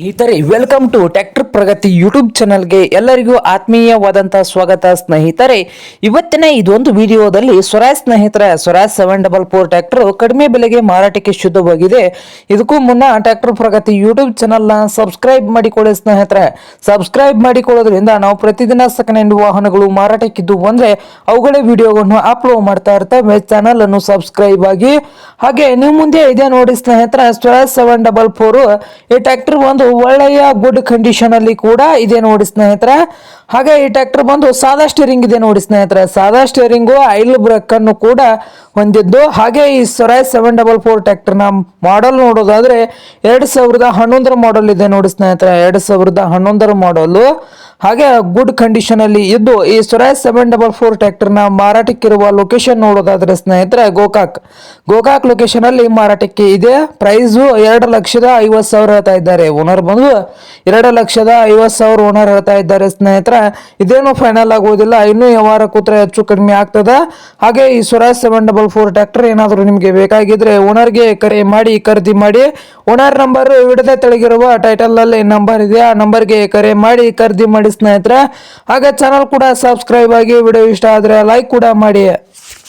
ಸ್ನೇಹಿತರೆ welcome to tractor Pragati YouTube ಚಾನಲ್ಗೆ ಎಲ್ಲರಿಗೂ ಆತ್ಮೀಯವಾದಂಥ ಸ್ವಾಗತ ಸ್ನೇಹಿತರೆ. ಇವತ್ತಿನ ಇದೊಂದು ವಿಡಿಯೋದಲ್ಲಿ ಸ್ವರಾಜ್ ಸ್ನೇಹಿತರೆ, Swaraj seven double four tractor ಕಡಿಮೆ ಬೆಲೆಗೆ ಮಾರಾಟಕ್ಕೆ ಶುದ್ಧವಾಗಿದೆ. ಇದಕ್ಕೂ ಮುನ್ನ ಟ್ಯಾಕ್ಟರ್ ಪ್ರಗತಿ ಯೂಟ್ಯೂಬ್ ಚಾನಲ್ನ ಸಬ್ಸ್ಕ್ರೈಬ್ ಮಾಡಿಕೊಳ್ಳಿ ಸ್ನೇಹಿತರೆ. ಸಬ್ಸ್ಕ್ರೈಬ್ ಮಾಡಿಕೊಳ್ಳೋದ್ರಿಂದ ನಾವು ಪ್ರತಿದಿನ ಸೆಕೆಂಡ್ ಹ್ಯಾಂಡ್ ವಾಹನಗಳು ಮಾರಾಟಕ್ಕಿದ್ದು ಬಂದರೆ ಅವುಗಳ ವಿಡಿಯೋಗಳನ್ನು ಅಪ್ಲೋಡ್ ಮಾಡ್ತಾ ಇರ್ತೇವೆ. ಚಾನಲ್ ಅನ್ನು ಸಬ್ಸ್ಕ್ರೈಬ್ ಆಗಿ. ಹಾಗೆ ನಿಮ್ಮ ಮುಂದೆ ಇದೆ ನೋಡಿ ಸ್ನೇಹಿತರೆ, ಸ್ವರಾಜ್ ಸೆವೆನ್ ಡಬಲ್ ಫೋರು ಈ ಟ್ರ್ಯಾಕ್ಟರ್ ಒಂದು ಒಳ್ಳೆಯ ಗುಡ್ ಕಂಡೀಷನ್ ಅಲ್ಲಿ ಕೂಡ ಇದೆ ನೋಡಿ ಸ್ನೇಹಿತರೆ. ಹಾಗೆ ಈ ಟ್ರ್ಯಾಕ್ಟರ್ ಬಂದು ಸಾದಾ ಸ್ಟೇರಿಂಗ್ ಇದೆ ನೋಡಿ ಸ್ನೇಹಿತರೆ. ಸಾದಾ ಸ್ಟೇರಿಂಗು ಐಲ್ ಬ್ರೇಕ್ ಅನ್ನು ಕೂಡ ಹೊಂದಿದ್ದು. ಹಾಗೆ ಈ ಸೊರಾಯ್ ಸೆವೆನ್ ಡಬಲ್ ಫೋರ್ ಟ್ರ್ಯಾಕ್ಟರ್ನ ಮಾಡೆಲ್ ನೋಡೋದಾದ್ರೆ ಎರಡು ಸಾವಿರದ ಹನ್ನೊಂದರ ಮಾಡೆಲ್ ಇದೆ ನೋಡಿ ಸ್ನೇಹಿತರೆ. ಎರಡು ಸಾವಿರದ ಹನ್ನೊಂದರ ಮಾಡಲು ಹಾಗೆ ಗುಡ್ ಕಂಡೀಷನ್ ಅಲ್ಲಿ ಇದ್ದು ಈ ಸ್ವರಾಜ್ ಸೆವೆನ್ ಡಬಲ್ ಫೋರ್ ಟ್ರ್ಯಾಕ್ಟರ್ನ ಮಾರಾಟಕ್ಕಿರುವ ಲೊಕೇಶನ್ ನೋಡೋದಾದ್ರೆ ಸ್ನೇಹಿತರೆ ಗೋಕಾಕ್. ಗೋಕಾಕ್ ಲೊಕೇಶನ್ ಅಲ್ಲಿ ಮಾರಾಟಕ್ಕೆ ಇದೆ. ಪ್ರೈಸ್ ಎರಡು ಲಕ್ಷದ ಐವತ್ತು ಸಾವಿರ ಹೇಳ್ತಾ ಇದ್ದಾರೆ. ಓನರ್ ಬಂದು ಎರಡು ಲಕ್ಷದ ಐವತ್ತು ಸಾವಿರ ಓನರ್ ಹೇಳ್ತಾ ಇದ್ದಾರೆ ಸ್ನೇಹಿತರೆ. ಇದೇನು ಫೈನಲ್ ಆಗುವುದಿಲ್ಲ ಇನ್ನೂ ವ್ಯವಹಾರ ಕೂತ್ರೆ ಹೆಚ್ಚು ಕಡಿಮೆ ಆಗ್ತದೆ. ಹಾಗೆ ಈ Swaraj seven double four tractor ಏನಾದರೂ ನಿಮಗೆ ಬೇಕಾಗಿದ್ರೆ ಓನರ್ಗೆ ಕರೆ ಮಾಡಿ, ಖರೀದಿ ಮಾಡಿ. ಓನರ್ ನಂಬರ್ ವಿಡದೆ ತೆಳಗಿರುವ ಟೈಟಲ್ನಲ್ಲಿ ನಂಬರ್ ಇದೆ. ಆ ನಂಬರ್ಗೆ ಕರೆ ಮಾಡಿ, ಖರೀದಿ ಮಾಡಿ ಸ್ನೇಹಿತರೆ ಹಾಗೆ ಚಾನಲ್ ಕೂಡ ಸಬ್ಸ್ಕ್ರೈಬ್ ಆಗಿ ವಿಡಿಯೋ ಇಷ್ಟ ಆದರೆ ಲೈಕ್ ಕೂಡ ಮಾಡಿ.